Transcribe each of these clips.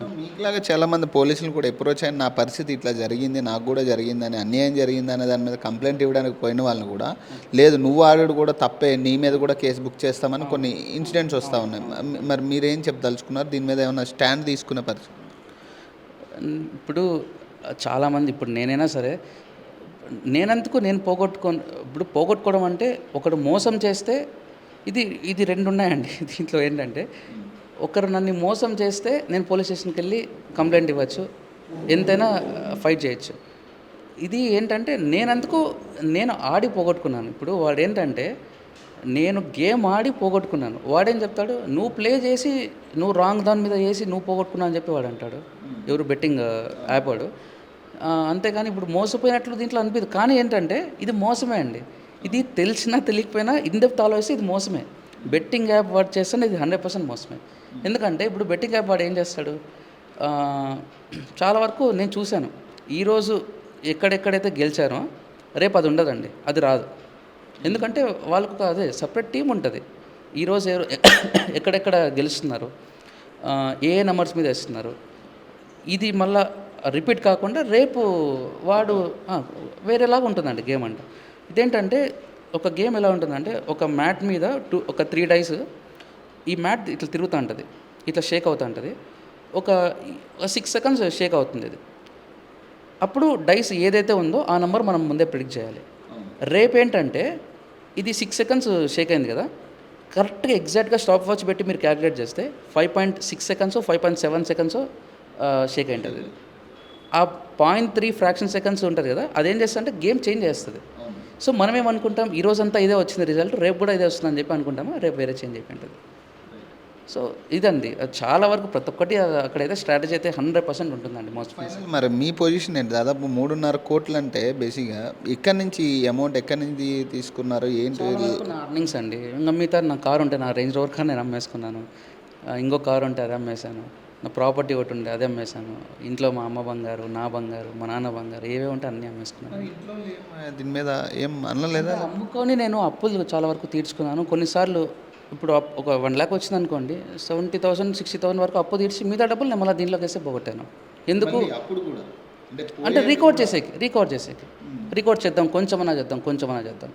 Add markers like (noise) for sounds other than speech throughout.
మీకులాగా చాలా మంది పోలీసులు కూడా అప్రోచ్ అయిన నా పరిస్థితి ఇట్లా జరిగింది నాకు కూడా జరిగిందని అన్యాయం జరిగింది అనే దాని మీద కంప్లైంట్ ఇవ్వడానికి పోయిన వాళ్ళని కూడా. లేదు నువ్వు ఆడాడు కూడా తప్పే నీ మీద కూడా కేసు బుక్ చేస్తామని కొన్ని ఇన్సిడెంట్స్ వస్తూ ఉన్నాయి. మరి మీరేం చెప్పదలుచుకున్నారు? దీని మీద ఏమైనా స్టాండ్ తీసుకునే పరిస్థితి ఇప్పుడు చాలామంది ఇప్పుడు నేనైనా సరే నేనందుకు నేను పోగొట్టుకో ఇప్పుడు పోగొట్టుకోవడం అంటే ఒకడు మోసం చేస్తే ఇది ఇది రెండు ఉన్నాయండి. (laughs) దీంట్లో ఏంటంటే ఒకరు నన్ను మోసం చేస్తే నేను పోలీస్ స్టేషన్కి వెళ్ళి కంప్లైంట్ ఇవ్వచ్చు. ఎంతైనా ఫైట్ చేయొచ్చు. ఇది ఏంటంటే నేనందుకు నేను ఆడి పోగొట్టుకున్నాను. ఇప్పుడు వాడు ఏంటంటే నేను గేమ్ ఆడి పోగొట్టుకున్నాను. వాడేం చెప్తాడు? నువ్వు ప్లే చేసి నువ్వు రాంగ్ దాని మీద వేసి నువ్వు పోగొట్టుకున్నావు అని చెప్పి వాడు అంటాడు. ఎవరు బెట్టింగ్ యాప్ వాడు. ఆ, అంతేగాని ఇప్పుడు మోసపోయినట్లు దీంట్లో అనిపిదు. కానీ ఏంటంటే ఇది మోసమే అండి. ఇది తెలిసినా తెలియకపోయినా ఇండెప్త్ ఆలోచిస్తే ఇది మోసమే. బెట్టింగ్ యాప్ వాడు చేస్తే ఇది హండ్రెడ్ పర్సెంట్ మోసమే. ఎందుకంటే ఇప్పుడు బెట్టింగ్ యాప్ వాడు ఏం చేస్తాడు? చాలా వరకు నేను చూశాను. ఈరోజు ఎక్కడెక్కడైతే గెలిచారో రేపు అది ఉండదండి అది రాదు. ఎందుకంటే వాళ్ళకు అదే సపరేట్ టీం ఉంటుంది. ఈరోజు ఎక్కడెక్కడ గెలుస్తున్నారు? ఏ నెంబర్స్ మీద వేస్తున్నారు? ఇది మళ్ళా రిపీట్ కాకుండా రేపు వాడు వేరేలాగా ఉంటుందండి గేమ్ అంటే ఇదేంటంటే ఒక గేమ్ ఎలా ఉంటుందంటే ఒక మ్యాట్ మీద టూ ఒక త్రీ డైస్ ఈ మ్యాట్ ఇట్లా తిరుగుతూ ఉంటుంది. ఇట్లా షేక్ అవుతూ ఉంటుంది. ఒక సిక్స్ సెకండ్స్ షేక్ అవుతుంది ఇది అప్పుడు డైస్ ఏదైతే ఉందో ఆ నెంబర్ మనం ముందే ప్రిడిక్ట్ చేయాలి. రేపు ఏంటంటే ఇది సిక్స్ సెకండ్స్ షేక్ అయింది కదా. కరెక్ట్గా ఎగ్జాక్ట్గా స్టాప్ వాచ్ పెట్టి మీరు క్యాలిక్యులేట్ చేస్తే five point six seconds five point seven seconds shake అయి ఉంటుంది ఆ పాయింట్ త్రీ ఫ్రాక్షన్ సెకండ్స్ ఉంటుంది కదా అదేం చేస్తుంది అంటే గేమ్ చేంజ్ చేస్తుంది. సో మనం ఏమనుకుంటాం ఈ రోజంతా ఇదే వచ్చింది రిజల్ట్ రేపు కూడా ఇదే వస్తుందని చెప్పి అనుకుంటామా? రేపు వేరే చేంజ్ అయిపోయి ఉంటుంది సో ఇదండి. చాలా వరకు ప్రతి ఒక్కటి అక్కడైతే స్ట్రాటజీ అయితే హండ్రెడ్ పర్సెంట్ ఉంటుందండి మోస్ట్ మరి మీ పొజిషన్ ఏంటి? దాదాపు మూడున్నర కోట్లు అంటే బేసిక్గా ఎక్కడి నుంచి అమౌంట్ ఎక్కడి నుంచి తీసుకున్నారు? ఏంటి అర్నింగ్స్ అండి. ఇంకా మిగతా నా కారు ఉంటే నా రేంజ్ రోవర్ కార్ నేను అమ్మేసుకున్నాను. ఇంకో కారు ఉంటే అది అమ్మేశాను. నా ప్రాపర్టీ ఒకటి ఉండే అదే అమ్మేశాను. ఇంట్లో మా అమ్మ బంగారు నా బంగారు మా నాన్న బంగారు ఏవే ఉంటే అన్నీ అమ్మేసుకున్నాను. దీని మీద ఏం అనలేదా? అమ్ముకొని నేను అప్పులు చాలా వరకు తీర్చుకున్నాను. కొన్నిసార్లు ఇప్పుడు ఒక వన్ ల్యాక్ వచ్చింది అనుకోండి సెవెంటీ థౌసండ్ సిక్స్టీ థౌసండ్ వరకు అప్పు తీర్చి మిగతా డబ్బులు నేను మళ్ళీ దీంట్లోకి వేస్తే పోగొట్టాను. ఎందుకు? అప్పుడు కూడా. అంటే రికార్డ్ చేసేకి రికార్డ్ చేసేకి. రికార్డ్ చేద్దాం కొంచెమన్నా చేద్దాం కొంచెమన్నా చేద్దాం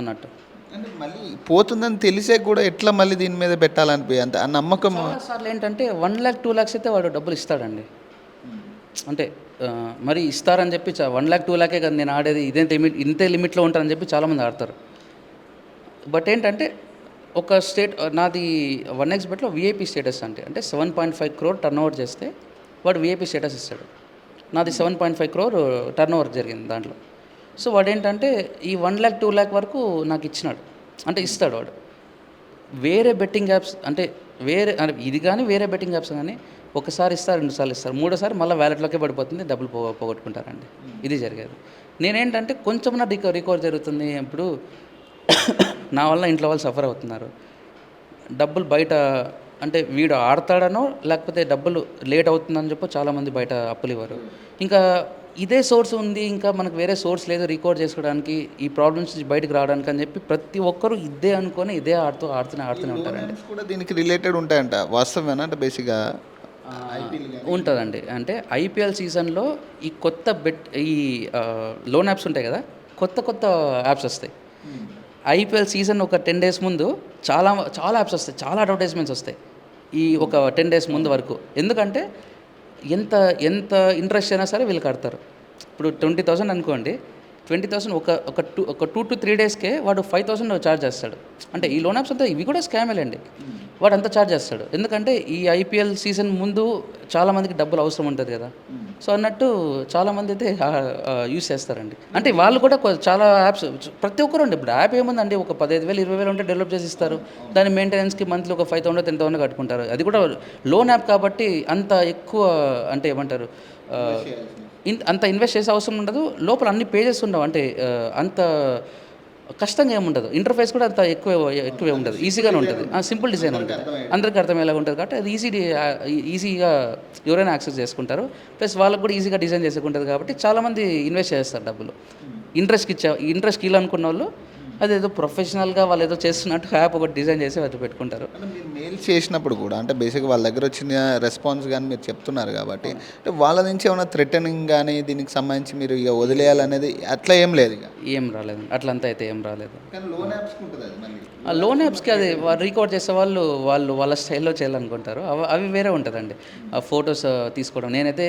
అన్నట్టు. అంటే మళ్ళీ పోతుందని తెలిసే కూడా ఎట్లా మళ్ళీ దీని మీద పెట్టాలనిపి అంత ఆ నమ్మకం సార్లు ఏంటంటే వన్ ల్యాక్ టూ ల్యాక్స్ అయితే వాడు డబ్బులు ఇస్తాడండి. అంటే మరి ఇస్తారని చెప్పి వన్ ల్యాక్ టూ ల్యాకే కదా నేను ఆడేది ఇదే లిమిట్ ఇంతే లిమిట్లో ఉంటారని చెప్పి చాలామంది ఆడతారు. బట్ ఏంటంటే ఒక స్టేట్ నాది వన్ ఎక్స్ బెట్లో విఐపి స్టేటస్ అంటే అంటే seven point five crore turn over చేస్తే వాడు విఐపి స్టేటస్ ఇస్తాడు. నాది seven point five crore turn over జరిగింది దాంట్లో. సో వాడు ఏంటంటే ఈ వన్ ల్యాక్ టూ ల్యాక్ వరకు నాకు ఇచ్చినాడు. అంటే ఇస్తాడు వాడు. వేరే బెట్టింగ్ యాప్స్ అంటే వేరే ఇది కానీ వేరే బెట్టింగ్ యాప్స్ కానీ ఒకసారి ఇస్తారు రెండుసార్లు ఇస్తారు. మూడోసారి మళ్ళీ వ్యాలెట్లోకే పడిపోతుంది డబ్బులు పోగొట్టుకుంటారండి. ఇది జరిగేది. నేనేంటంటే కొంచెం నా రికవర్ రికవర్ జరుగుతుంది. ఇప్పుడు నా వల్ల ఇంట్లో వాళ్ళు సఫర్ అవుతున్నారు. డబ్బులు బయట అంటే వీడు ఆడతాడనో లేకపోతే డబ్బులు లేట్ అవుతుందని చెప్పి చాలామంది బయట అప్పులు ఇవ్వరు. ఇంకా ఇదే సోర్స్ ఉంది ఇంకా మనకు వేరే సోర్స్ లేదు రికార్డ్ చేసుకోవడానికి ఈ ప్రాబ్లమ్స్ నుంచి బయటకు రావడానికి అని చెప్పి ప్రతి ఒక్కరు ఇదే అనుకొని ఇదే ఆడుతూ ఆడుతూనే ఆడుతూనే ఉంటారండి. కూడా దీనికి రిలేటెడ్ ఉంటాయంట వాస్తవేనా అంటే బేసిక్గా ఉంటుందండి. అంటే ఐపీఎల్ సీజన్లో ఈ కొత్త బెట్ ఈ లోన్ యాప్స్ ఉంటాయి కదా కొత్త కొత్త యాప్స్ వస్తాయి. ఐపీఎల్ సీజన్ ఒక టెన్ డేస్ ముందు చాలా చాలా యాప్స్ వస్తాయి చాలా అడ్వర్టైజ్మెంట్స్ వస్తాయి. ఈ ఒక టెన్ డేస్ ముందు వరకు. ఎందుకంటే ఎంత ఎంత ఇంట్రెస్ట్ అయినా సరే వీళ్ళు కడతారు. ఇప్పుడు ట్వంటీ థౌసండ్ అనుకోండి ట్వంటీ థౌసండ్ ఒక ఒక టూ ఒక టూ టు త్రీ డేస్కే వాడు ఫైవ్ థౌసండ్ ఛార్జ్ చేస్తాడు. అంటే ఈ లోన్ యాప్స్ అంతా ఇవి కూడా స్కామేలండి వాడు అంతా ఛార్జ్ చేస్తాడు. ఎందుకంటే ఈ ఐపీఎల్ సీజన్ ముందు చాలామందికి డబ్బులు అవసరం ఉంటుంది కదా. సో అన్నట్టు చాలామంది అయితే యూస్ చేస్తారండి. అంటే వాళ్ళు కూడా చాలా యాప్స్ ప్రతి ఒక్కరు అండి ఇప్పుడు యాప్ ఏముందండి? ఒక పదహైదు వేలు ఇరవై వేలు ఉంటే డెవలప్ చేసి ఇస్తారు. దాని మెయింటెనెన్స్కి మంత్లీ ఒక ఫైవ్ థౌసండ్ టెన్ థౌసండ్ కట్టుకుంటారు. అది కూడా లోన్ యాప్ కాబట్టి అంత ఎక్కువ అంటే ఏమంటారు అంత ఇన్వెస్ట్ చేసే అవసరం ఉండదు. లోపల అన్ని పేజెస్ ఉండవు. అంటే అంత కష్టంగా ఏముండదు ఇంటర్ఫేస్ కూడా అంత ఎక్కువ ఎక్కువే ఉండదు. ఈజీగానే ఉంటుంది. సింపుల్ డిజైన్ ఉంటుంది. అందరికీ అర్థమయ్యేలాగా ఉంటుంది కాబట్టి అది ఈజీ ఈజీగా ఎవరైనా యాక్సెస్ చేసుకుంటారు. ప్లస్ వాళ్ళకి కూడా ఈజీగా డిజైన్ చేసుకుంటుంది కాబట్టి చాలామంది ఇన్వెస్ట్ చేస్తారు డబ్బులు. ఇంట్రెస్ట్కి ఇచ్చే ఇంట్రెస్ట్కి ఇల్లు అనుకున్న వాళ్ళు అదేదో ప్రొఫెషనల్గా వాళ్ళు ఏదో చేస్తున్నట్టు యాప్ ఒకటి డిజైన్ చేసి అది పెట్టుకుంటారు. మీరు మెయిల్ చేసినప్పుడు కూడా అంటే బేసిక్గా వాళ్ళ దగ్గర వచ్చిన రెస్పాన్స్ కానీ మీరు చెప్తున్నారు కాబట్టి అంటే వాళ్ళ నుంచి ఏమైనా థ్రెటనింగ్ కానీ దీనికి సంబంధించి మీరు ఇక వదిలేయాలనేది అట్లా ఏం లేదు ఇక. ఏం రాలేదు. అట్లంతా అయితే ఏం రాలేదు. లోన్ యాప్స్ ఉంటుంది లోన్ యాప్స్కి అది రికార్డ్ చేసే వాళ్ళు వాళ్ళు వాళ్ళ స్టైల్లో చేయాలనుకుంటారు. అవి అవి వేరే ఉంటుందండి. ఆ ఫొటోస్ తీసుకోవడం. నేనైతే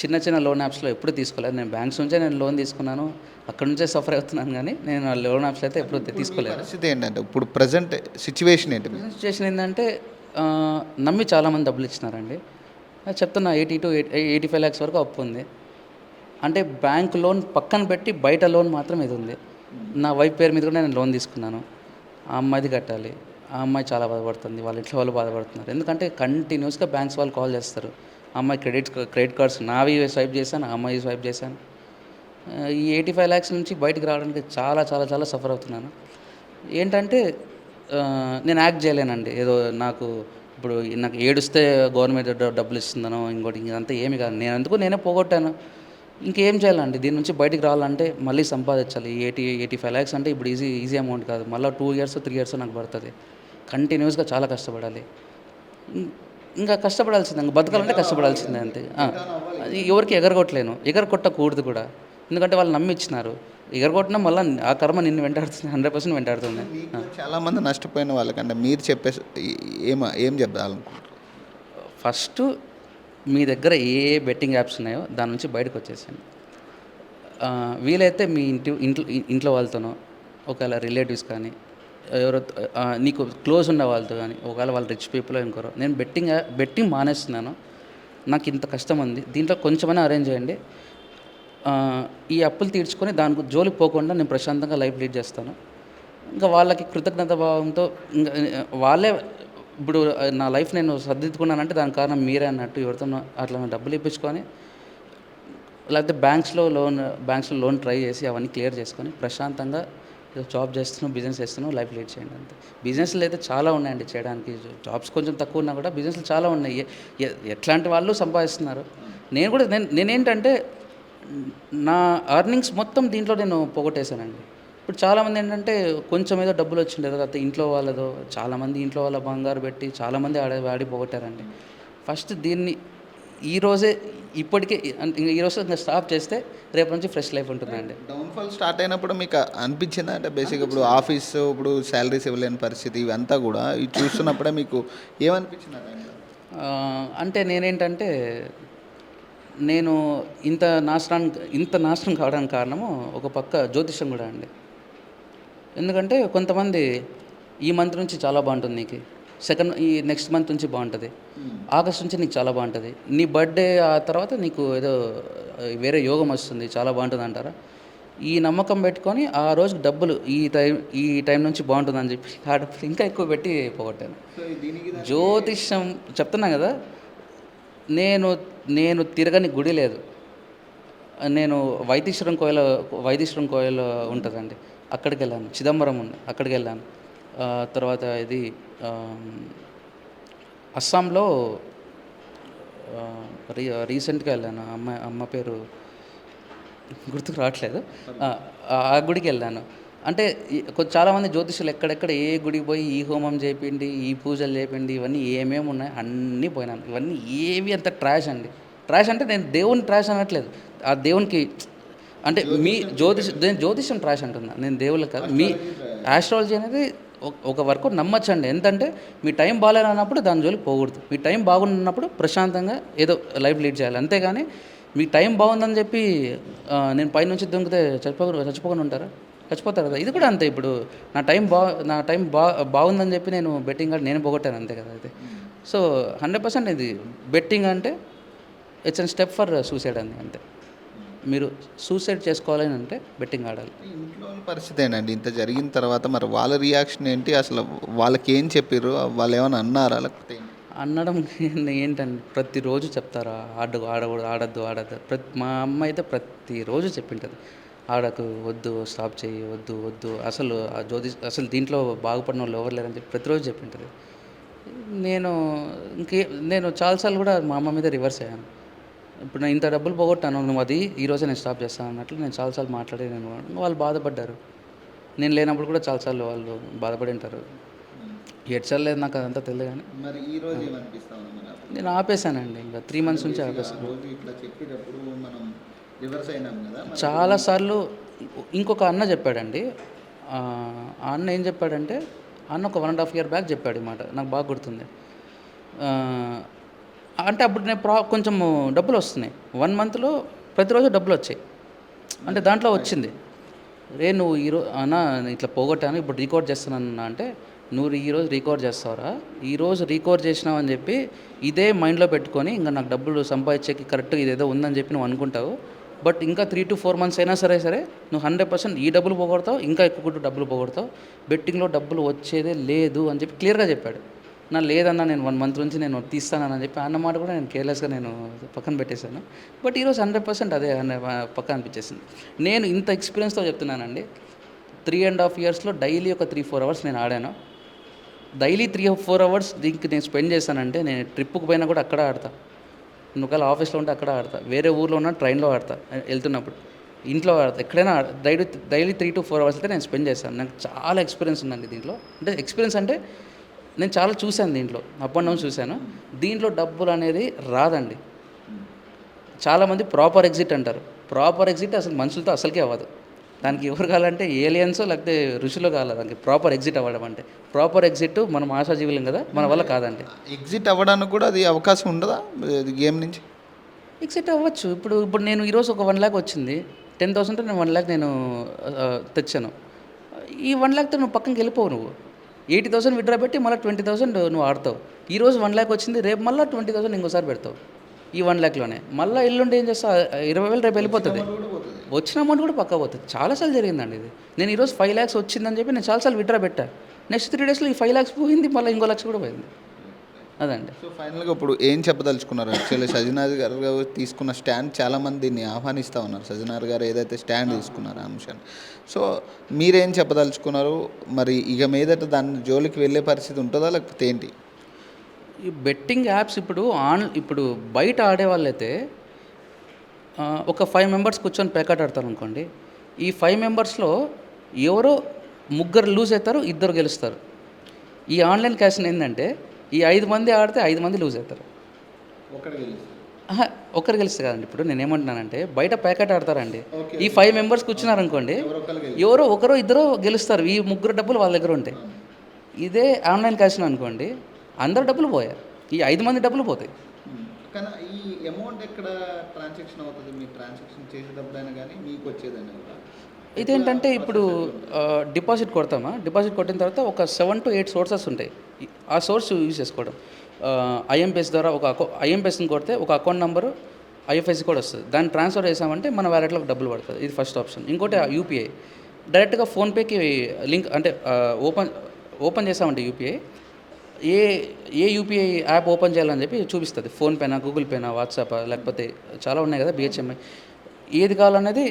చిన్న చిన్న లోన్ యాప్స్లో ఎప్పుడు తీసుకోలేదు. నేను బ్యాంక్స్ నుంచే నేను లోన్ తీసుకున్నాను. అక్కడ నుంచే సఫర్ అవుతున్నాను కానీ నేను ఆ లోన్ యాప్స్లో అయితే ఎప్పుడు తీసుకోలేదు. పరిస్థితి ఏంటంటే ఇప్పుడు ప్రజెంట్ సిచ్యువేషన్ ఏంటి? సిచ్యువేషన్ ఏంటంటే నమ్మి చాలామంది డబ్బులు ఇచ్చినారండి. చెప్తున్నా eighty two eighty five lakhs వరకు అప్పు ఉంది. అంటే బ్యాంక్ లోన్ పక్కన పెట్టి బయట లోన్ మాత్రం ఇది ఉంది. నా వైఫ్ పేరు మీద కూడా నేను లోన్ తీసుకున్నాను. ఆ అమ్మాయిది కట్టాలి. ఆ అమ్మాయి చాలా బాధపడుతుంది. వాళ్ళ ఇంట్లో వాళ్ళు బాధపడుతున్నారు. ఎందుకంటే కంటిన్యూస్గా బ్యాంక్స్ వాళ్ళు కాల్ చేస్తారు. అమ్మాయి క్రెడిట్ క్రెడిట్ కార్డ్స్ నావి స్వైప్ చేశాను అమ్మాయి స్వైప్ చేశాను. ఈ ఎయిటీ ఫైవ్ ల్యాక్స్ నుంచి బయటకు రావడానికి చాలా చాలా చాలా సఫర్ అవుతున్నాను. ఏంటంటే నేను యాక్ట్ చేయలేనండి. ఏదో నాకు ఇప్పుడు నాకు ఏడుస్తే గవర్నమెంట్ డబ్బులు ఇస్తుందనో ఇంకోటి ఇదంతా ఏమి కాదు. నేను అందుకు నేనే పోగొట్టాను. ఇంకేం చేయాలండి? దీని నుంచి బయటికి రావాలంటే మళ్ళీ సంపాదించాలి. ఎయిటీ ఎయిటీ ఫైవ్ ల్యాక్స్ అంటే ఇప్పుడు ఈజీ ఈజీ అమౌంట్ కాదు. మళ్ళీ టూ ఇయర్స్ త్రీ ఇయర్స్ నాకు పడుతుంది. కంటిన్యూస్గా చాలా కష్టపడాలి. ఇంకా కష్టపడాల్సిందే ఇంకా బతకాలంటే కష్టపడాల్సిందే అంతే. ఎవరికి ఎగరగొట్టలేను. ఎగరగొట్టకూడదు కూడా. ఎందుకంటే వాళ్ళు నమ్మి ఇచ్చినారు ఎగరగొట్టినా మళ్ళీ ఆ కర్మ నిన్ను వెంటాడుతుంది హండ్రెడ్ పర్సెంట్ వెంటాడుతుంది. మీకు చాలా మంది నష్టపోయిన వాళ్ళకంటే మీరు చెప్పే ఏం ఏం చెప్దాలనుకుంటారు ఫస్ట్ మీ దగ్గర ఏ బెట్టింగ్ యాప్స్ ఉన్నాయో దాని నుంచి బయటకు వచ్చేసాను వీలైతే మీ ఇంటి ఇంట్లో ఇంట్లో వాళ్ళతోనో ఒకవేళ రిలేటివ్స్ కానీ ఎవరో నీకు క్లోజ్ ఉన్న వాళ్ళతో కానీ ఒకవేళ వాళ్ళు రిచ్ పీపుల్ ఇంకోరో నేను బెట్టింగ్ బెట్టింగ్ మానేస్తున్నాను. నాకు ఇంత కష్టం ఉంది. దీంట్లో కొంచెమైనా అరేంజ్ చేయండి. ఈ అప్పులు తీర్చుకొని దానికి జోలికి పోకుండా నేను ప్రశాంతంగా లైఫ్ లీడ్ చేస్తాను. ఇంకా వాళ్ళకి కృతజ్ఞత భావంతో ఇంకా వాళ్ళే ఇప్పుడు నా లైఫ్ నేను సర్దిద్దుకున్నానంటే దానికి కారణం మీరే అన్నట్టు ఎవరితో అట్లా డబ్బులు ఇప్పించుకొని లేకపోతే బ్యాంక్స్లో లోన్ బ్యాంక్స్లో లోన్ ట్రై చేసి అవన్నీ క్లియర్ చేసుకొని ప్రశాంతంగా జాబ్ చేస్తున్నాం బిజినెస్ చేస్తున్నాం లైఫ్ లీడ్ చేయండి అంతే. బిజినెస్లు అయితే చాలా ఉన్నాయండి చేయడానికి. జాబ్స్ కొంచెం తక్కువ ఉన్నా కూడా బిజినెస్లు చాలా ఉన్నాయి. ఎ- ఎట్లాంటి వాళ్ళు సంపాదిస్తున్నారు? నేను కూడా నేను నేనేంటంటే నా అర్నింగ్స్ మొత్తం దీంట్లో నేను పోగొట్టేశానండి. ఇప్పుడు చాలామంది ఏంటంటే కొంచెం ఏదో డబ్బులు వచ్చిండే తర్వాత ఇంట్లో వాళ్ళదో చాలామంది ఇంట్లో వాళ్ళ బంగారు పెట్టి చాలామంది ఆడ ఆడి పోగొట్టారండి. ఫస్ట్ దీన్ని ఈ రోజే ఇప్పటికే అంటే ఈ రోజు ఇంకా స్టాప్ చేస్తే రేపు నుంచి ఫ్రెష్ లైఫ్ ఉంటుందండి. డౌన్ఫాల్ స్టార్ట్ అయినప్పుడు మీకు అనిపించిందా? అంటే బేసిక్గా ఇప్పుడు ఆఫీస్ ఇప్పుడు శాలరీస్ ఇవ్వలేని పరిస్థితి ఇవంతా కూడా ఇది చూస్తున్నప్పుడే మీకు ఏమనిపించింది? అంటే నేనేంటంటే నేను ఇంత నాశనానికి ఇంత నాశనం కావడానికి కారణము ఒక పక్క జ్యోతిషం కూడా అండి. ఎందుకంటే కొంతమంది ఈ మంత్ నుంచి చాలా బాగుంటుంది నీకు. సెకండ్ ఈ నెక్స్ట్ మంత్ నుంచి బాగుంటుంది. ఆగస్ట్ నుంచి నీకు చాలా బాగుంటుంది. నీ బర్త్డే ఆ తర్వాత నీకు ఏదో వేరే యోగం వస్తుంది చాలా బాగుంటుంది అంటారా? ఈ నమ్మకం పెట్టుకొని ఆ రోజుకి డబ్బులు ఈ టైం ఈ టైం నుంచి బాగుంటుందని చెప్పి (laughs) ఆ డబ్బులు ఇంకా ఎక్కువ పెట్టి పోగొట్టాను. జ్యోతిష్యం చెప్తున్నా కదా నేను నేను తిరగని గుడి లేదు. నేను వైతీశ్వరం కోయిల వైతీశ్వరం కోయిల ఉంటుందండి. అక్కడికి వెళ్ళాను చిదంబరం ఉంది అక్కడికి వెళ్ళాను. తర్వాత ఇది అస్సాంలో రీ రీసెంట్గా వెళ్ళాను. అమ్మ అమ్మ పేరు గుర్తుకు రావట్లేదు. ఆ, గుడికి వెళ్ళాను. అంటే చాలామంది జ్యోతిషులు ఎక్కడెక్కడ ఏ గుడికి పోయి ఈ హోమం చేపిండి ఈ పూజలు చేపిండి ఇవన్నీ ఏమేమి ఉన్నాయి అన్నీ పోయినాను. ఇవన్నీ ఏవి అంత ట్రాష్ అండి. ట్రాష్ అంటే నేను దేవుని ట్రాష్ అనట్లేదు. ఆ దేవునికి అంటే మీ జ్యోతిష్ నేను జ్యోతిషం ట్రాష్ అంటున్నా. నేను దేవుళ్ళకి కాదు. మీ ఆస్ట్రాలజీ అనేది ఒక- వరకు నమ్మచ్చండి. ఎందుకంటే మీ టైం బాగాలేనప్పుడు దాని జోలికి పోకూడదు. మీ టైం బాగున్నప్పుడు ప్రశాంతంగా ఏదో లైఫ్ లీడ్ చేయాలి. అంతేగాని మీ టైం బాగుందని చెప్పి నేను పైనుంచి దొంగితే చచ్చిపో చచ్చిపోకుండా ఉంటారా? చచ్చిపోతారు కదా. ఇది కూడా అంతే ఇప్పుడు. నా టైం బా నా టైం బా బాగుందని చెప్పి నేను బెట్టింగ్ కార్డు నేను పోగొట్టాను అంతే కదా అయితే. సో హండ్రెడ్ పర్సెంట్ ఇది బెట్టింగ్ అంటే it's an step for suicide అండి. అంతే. మీరు సూసైడ్ చేసుకోవాలని అంటే బెట్టింగ్ ఆడాలి ఇంట్లో పరిస్థితి ఏంటండి? ఇంత జరిగిన తర్వాత మరి వాళ్ళ రియాక్షన్ ఏంటి? అసలు వాళ్ళకి ఏం చెప్పారు వాళ్ళు ఏమైనా అన్నారా? లేకపోతే? అనడం ఏంటండి? ప్రతిరోజు చెప్తారా? ఆడు ఆడకూడదు ఆడద్దు ఆడద్దు. ప్రతి మా అమ్మ అయితే ప్రతిరోజు చెప్పింటుంది. ఆడకు వద్దు స్టాప్ చేయి వద్దు వద్దు. అసలు ఆ జ్యోతి అసలు దీంట్లో బాగుపడిన వాళ్ళు ఎవరు లేరని చెప్పి ప్రతిరోజు చెప్పింటుంది. నేను ఇంకే నేను చాలాసార్లు కూడా మా అమ్మ మీద రివర్స్ అయ్యాను. ఇప్పుడు నేను ఇంత డబ్బులు పోగొట్టాను నువ్వు అది ఈ రోజే నేను స్టాప్ చేస్తాను అన్నట్లు నేను చాలాసార్లు మాట్లాడి నేను వాళ్ళు బాధపడ్డారు. నేను లేనప్పుడు కూడా చాలాసార్లు వాళ్ళు బాధపడి ఉంటారు. లేదు నాకు అదంతా తెలియదు కానీ మరి ఈ రోజు? నేను ఆపేసానండి ఇంకా త్రీ మంత్స్ నుంచి ఆపేసాను ఆ రోజు ఇట్లా చెప్పేటప్పుడు మనం రివర్స్ అయినాం కదా మరి? చాలాసార్లు ఇంకొక అన్న చెప్పాడండి. ఆ అన్న ఏం చెప్పాడంటే అన్న ఒక one and half year back చెప్పాడు మాట నాకు బాగా గుర్తుంది. అంటే అప్పుడు నేను ప్రా కొంచెం డబ్బులు వస్తున్నాయి. వన్ మంత్లో ప్రతిరోజు డబ్బులు వచ్చాయి. అంటే దాంట్లో వచ్చింది. రే నువ్వు ఈరోజు అన్న నేను ఇట్లా పోగొట్టాను ఇప్పుడు రికార్డ్ చేస్తున్నాను అన్న అంటే నువ్వు ఈరోజు రికార్డ్ చేస్తావురా. ఈరోజు రికార్డ్ చేసినావు అని చెప్పి ఇదే మైండ్లో పెట్టుకొని ఇంకా నాకు డబ్బులు సంపాదించేకి కరెక్ట్గా ఇదేదో ఉందని చెప్పి నువ్వు అనుకుంటావు. బట్ ఇంకా త్రీ టు ఫోర్ మంత్స్ అయినా సరే సరే నువ్వు హండ్రెడ్ పర్సెంట్ ఈ డబ్బులు పోగొడతావు ఇంకా ఎక్కువ డబ్బులు పోగొడతావు. బెట్టింగ్లో డబ్బులు వచ్చేదే లేదు అని చెప్పి క్లియర్గా చెప్పాడు. నా లేదన్నా నేను వన్ మంత్ నుంచి నేను తీస్తానని చెప్పి అన్నమాట కూడా నేను కేర్లెస్గా నేను పక్కన పెట్టేశాను. బట్ ఈరోజు హండ్రెడ్ పర్సెంట్ అదే పక్కన అనిపించేసింది. నేను ఇంత ఎక్స్పీరియన్స్తో చెప్తున్నానండి. త్రీ అండ్ హాఫ్ ఇయర్స్లో డైలీ ఒక త్రీ ఫోర్ అవర్స్ నేను ఆడాను. డైలీ త్రీ ఫోర్ అవర్స్ దీనికి నేను స్పెండ్ చేశానంటే నేను ట్రిప్కి పోయినా కూడా అక్కడ ఆడతా. ఒకవేళ ఆఫీస్లో ఉంటే అక్కడ ఆడతా. వేరే ఊర్లో ఉన్న ట్రైన్లో ఆడతా వెళ్తున్నప్పుడు. ఇంట్లో ఆడతా. ఎక్కడైనా daily daily three to four hours అయితే నేను స్పెండ్ చేస్తాను నాకు చాలా ఎక్స్పీరియన్స్ ఉందండి దీంట్లో. అంటే ఎక్స్పీరియన్స్ అంటే నేను చాలా చూశాను దీంట్లో అప్ అండ్ డౌన్ చూశాను. దీంట్లో డబ్బులు అనేది రాదండి. చాలామంది ప్రాపర్ ఎగ్జిట్ అంటారు. ప్రాపర్ ఎగ్జిట్ అసలు మనుషులతో అసలుకే అవ్వదు. దానికి ఎవరు కావాలంటే ఏలియన్స్ లేకపోతే ఋషులు కావాలి దానికి? ప్రాపర్ ఎగ్జిట్ అవ్వడం అంటే. ప్రాపర్ ఎగ్జిట్ మనం ఆశాజీవులం కదా మన వల్ల కాదండి. ఎగ్జిట్ అవ్వడానికి కూడా అది అవకాశం ఉండదా? గేమ్ నుంచి? ఎగ్జిట్ అవ్వచ్చు. ఇప్పుడు ఇప్పుడు నేను ఈరోజు ఒక వన్ ల్యాక్ వచ్చింది. టెన్ థౌసండ్ నేను వన్ ల్యాక్ నేను తెచ్చాను. ఈ వన్ ల్యాక్తో నువ్వు పక్కనకి వెళ్ళిపోవు నువ్వు. ఎయిటీ థౌసండ్ విడ్రా పెట్టి మళ్ళీ ట్వంటీ థౌసండ్ నువ్వు ఆడతావు. ఈ రోజు వన్ ల్యాక్ వచ్చింది రేపు మళ్ళీ ట్వంటీ థౌసండ్ ఇంకోసారి పెడతావు. ఈ వన్ ల్యాక్లోనే. మళ్ళీ ఎల్లుండి ఏం చేస్తావు ఆ, ఇరవై వేలు రేపు వెళ్ళిపోతుంది. వచ్చిన అమౌంట్ కూడా పక్కా పోతుంది. చాలాసార్లు జరిగిందండి ఇది. నేను ఈరోజు ఫైవ్ ల్యాక్స్ వచ్చిందని చెప్పి నేను చాలాసార్లు విడ్రా పెట్టా. నెక్స్ట్ త్రీ డేస్లో ఈ ఫైవ్ ల్యాక్స్ పోయింది మళ్ళీ ఇంకో లక్ష కూడా పోయింది. అదండి. సో ఫైనల్గా ఇప్పుడు ఏం చెప్పదలుచుకున్నారు? యాక్చువల్లీ సజ్జనార్ గారు తీసుకున్న స్టాండ్ చాలామంది దీన్ని ఆహ్వానిస్తూ ఉన్నారు. సజ్జనార్ గారు ఏదైతే స్టాండ్ తీసుకున్నారో ఆ అంశాన్ని. సో మీరేం చెప్పదలుచుకున్నారు? మరి ఇక మీదట దాని జోలికి వెళ్ళే పరిస్థితి ఉంటుందా? లేకపోతే ఏంటి? ఈ బెట్టింగ్ యాప్స్ ఇప్పుడు ఆన్ ఇప్పుడు బయట ఆడే వాళ్ళైతే ఒక ఫైవ్ మెంబర్స్ కూర్చొని పేకాట ఆడతారు అనుకోండి ఈ ఫైవ్ మెంబర్స్లో ఎవరో ముగ్గురు లూజ్ అవుతారు ఇద్దరు గెలుస్తారు. ఈ ఆన్లైన్ క్యాషన్ ఏంటంటే ఈ ఐదు మంది ఆడితే ఐదు మంది లూజ్ అవుతారు. ఒక్కరు గెలిస్తే. కదండి. ఇప్పుడు నేను ఏమంటున్నానంటే బయట ప్యాకెట్ ఆడతారండి. ఈ ఫైవ్ మెంబర్స్ కూర్చున్నారు అనుకోండి ఎవరో ఒకరో ఇద్దరు గెలుస్తారు. ఈ ముగ్గురు డబ్బులు వాళ్ళ దగ్గర ఉంటాయి ఇదే ఆన్లైన్ క్యాషన్ అనుకోండి అందరు డబ్బులు పోయాయి ఈ ఐదు మంది డబ్బులు పోతాయి. కానీ ఈ అమౌంట్ ఎక్కడ ట్రాన్సాక్షన్ అవుతుంది? మీ ట్రాన్సాక్షన్ చేసేటప్పుడైనా కానీ మీకు వచ్చేదైనా కూడా. ఇదేంటంటే ఇప్పుడు డిపాజిట్ కొడతామా? డిపాజిట్ కొట్టిన తర్వాత ఒక సెవెన్ టు ఎయిట్ సోర్సెస్ ఉంటాయి. ఆ సోర్స్ యూజ్ చేసుకోవడం. ఐఎంపిఎస్ ద్వారా ఒక అకౌ ఐఎంపిఎస్ని కొడితే ఒక అకౌంట్ నెంబరు ఐఎఫ్ఎస్సి కూడా వస్తుంది. దాన్ని ట్రాన్స్ఫర్ చేసామంటే మన వ్యాలెట్లోకి డబ్బులు పడుతుంది. ఇది ఫస్ట్ ఆప్షన్. ఇంకోటి యూపీఐ డైరెక్ట్గా ఫోన్పేకి లింక్ అంటే ఓపెన్ ఓపెన్ చేసామంటే యూపీఐ ఏ ఏ యూపీఐ యాప్ ఓపెన్ చేయాలని చెప్పి చూపిస్తుంది. ఫోన్పేనా గూగుల్ పేనా వాట్సాప్ లేకపోతే చాలా ఉన్నాయి కదా బిహెచ్ఎంఐ ఏది కావాలనేది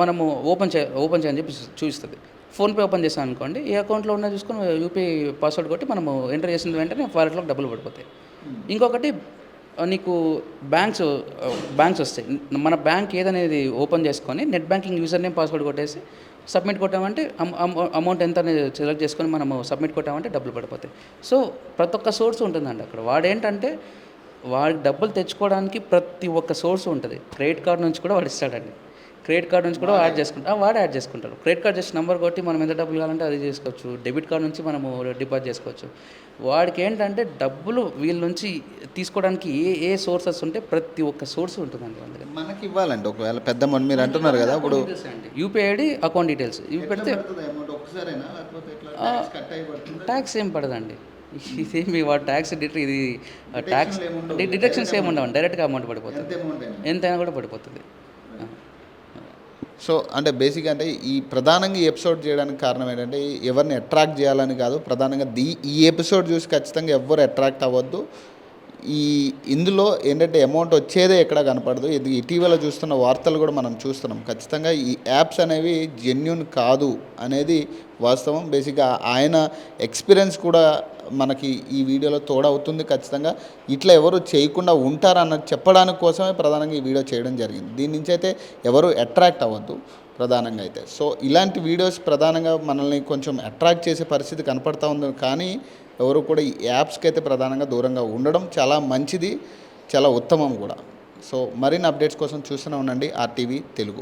మనము ఓపెన్ చే ఓపెన్ చేయని చెప్పి చూపిస్తుంది. ఫోన్పే ఓపెన్ చేసాం అనుకోండి ఏ అకౌంట్లో ఉన్నా చూసుకొని యూపీఐ పాస్వర్డ్ కొట్టి మనము ఎంటర్ చేసిన వెంటనే వాలెట్లోకి డబ్బులు పడిపోతాయి. ఇంకొకటి ఆ, నీకు బ్యాంక్స్ బ్యాంక్స్ వస్తాయి. మన బ్యాంక్ ఏదనేది ఓపెన్ చేసుకొని net banking user name password కొట్టేసి సబ్మిట్ కొట్టామంటే అమ- అమ- అమౌంట్ ఎంత అనేది సెలెక్ట్ చేసుకొని మనము సబ్మిట్ కొట్టామంటే డబ్బులు పడిపోతాయి. సో ప్రతి ఒక్క సోర్స్ ఉంటుందండి అక్కడ. వాడేంటంటే వాడికి డబ్బులు తెచ్చుకోవడానికి ప్రతి ఒక్క సోర్స్ ఉంటుంది. క్రెడిట్ కార్డ్ నుంచి కూడా వాడు ఇస్తాడండి. క్రెడిట్ కార్డ్ నుంచి కూడా యాడ్ చేసుకుంటారు వాడు యాడ్ చేసుకుంటారు క్రెడిట్ కార్డ్ జస్ట్ నెంబర్ కొట్టి మనం ఎంత డబ్బులు కావాలంటే అది చేసుకోవచ్చు. డెబిట్ కార్డ్ నుంచి మనము డిపాజిట్ చేసుకోవచ్చు. వాడికి ఏంటంటే డబ్బులు వీళ్ళ నుంచి తీసుకోవడానికి ఏ ఏ సోర్సెస్ ఉంటే ప్రతి ఒక్క సోర్స్ ఉంటుందండి వాళ్ళ దగ్గర మనకి ఇవ్వాలండి. ఒకవేళ పెద్ద అమౌంట్ మీరు అంటున్నారు కదా ఇప్పుడు యూపీఐ ఐడి అకౌంట్ డీటెయిల్స్ ఇవి పెడితే ట్యాక్స్ ఏం పడదండి. ఇదేమి వాడు ట్యాక్స్ డిటరీ ఇది ట్యాక్స్ డిడక్షన్స్ ఏమి ఉండవు డైరెక్ట్గా అమౌంట్ పడిపోతుంది. ఎంతైనా కూడా పడిపోతుంది. సో అంటే బేసిక్గా అంటే ఈ ప్రధానంగా ఈ ఎపిసోడ్ చేయడానికి కారణం ఏంటంటే ఎవరిని అట్రాక్ట్ చేయాలని కాదు ప్రధానంగా దీ ఈ ఎపిసోడ్ చూసి ఖచ్చితంగా ఎవ్వరు అట్రాక్ట్ అవ్వద్దు. ఈ ఇందులో ఏంటంటే అమౌంట్ వచ్చేదే ఎక్కడ కనపడదు. ఇది ఇటీవల చూస్తున్న వార్తలు కూడా మనం చూస్తున్నాం. ఖచ్చితంగా ఈ యాప్స్ అనేవి జెన్యున్ కాదు అనేది వాస్తవం. బేసిక్గా ఆయన ఎక్స్పీరియన్స్ కూడా మనకి ఈ వీడియోలో తోడవుతుంది ఖచ్చితంగా. ఇట్లా ఎవరు చేయకుండా ఉంటారన్న చెప్పడానికి కోసమే ప్రధానంగా ఈ వీడియో చేయడం జరిగింది. దీని నుంచి అయితే ఎవరు అట్రాక్ట్ అవ్వద్దు ప్రధానంగా అయితే. సో ఇలాంటి వీడియోస్ ప్రధానంగా మనల్ని కొంచెం అట్రాక్ట్ చేసే పరిస్థితి కనపడతా ఉంది. కానీ ఎవరు కూడా ఈ యాప్స్కి అయితే ప్రధానంగా దూరంగా ఉండడం చాలా మంచిది చాలా ఉత్తమం కూడా. సో మరిన్ని అప్డేట్స్ కోసం చూస్తూనే ఉండండి. ఆర్టీవీ తెలుగు.